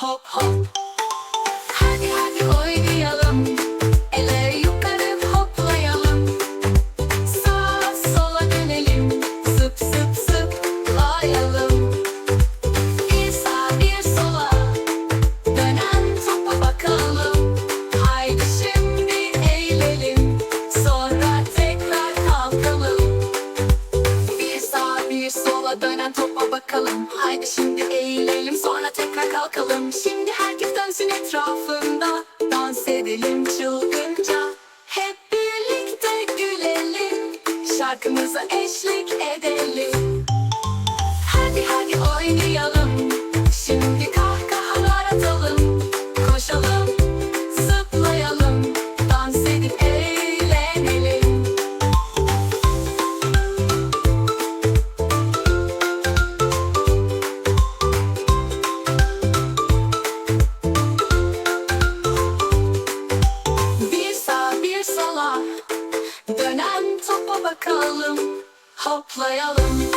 hop hop. Hadi hadi oynayalım. Ele yukarı hoplayalım. Sağa sola dönelim. Zıp zıp zıplayalım. Bir sağa bir sola. Dönen topa bakalım. Haydi şimdi eğlelim Sonra tekrar kalkalım Bir sağa bir sola dönen topa bakalım. Haydi şimdi eğlelim Kalkalım şimdi herkes dönsün etrafında. Dans edelim çılgınca. Hep birlikte gülelim. Şarkımıza eşlik edelim. Hadi hadi oynayalım Dönen topa bakalım, hoplayalım.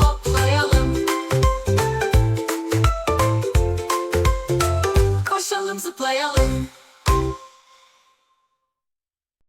Hoplayalım. Koşalım, zıplayalım.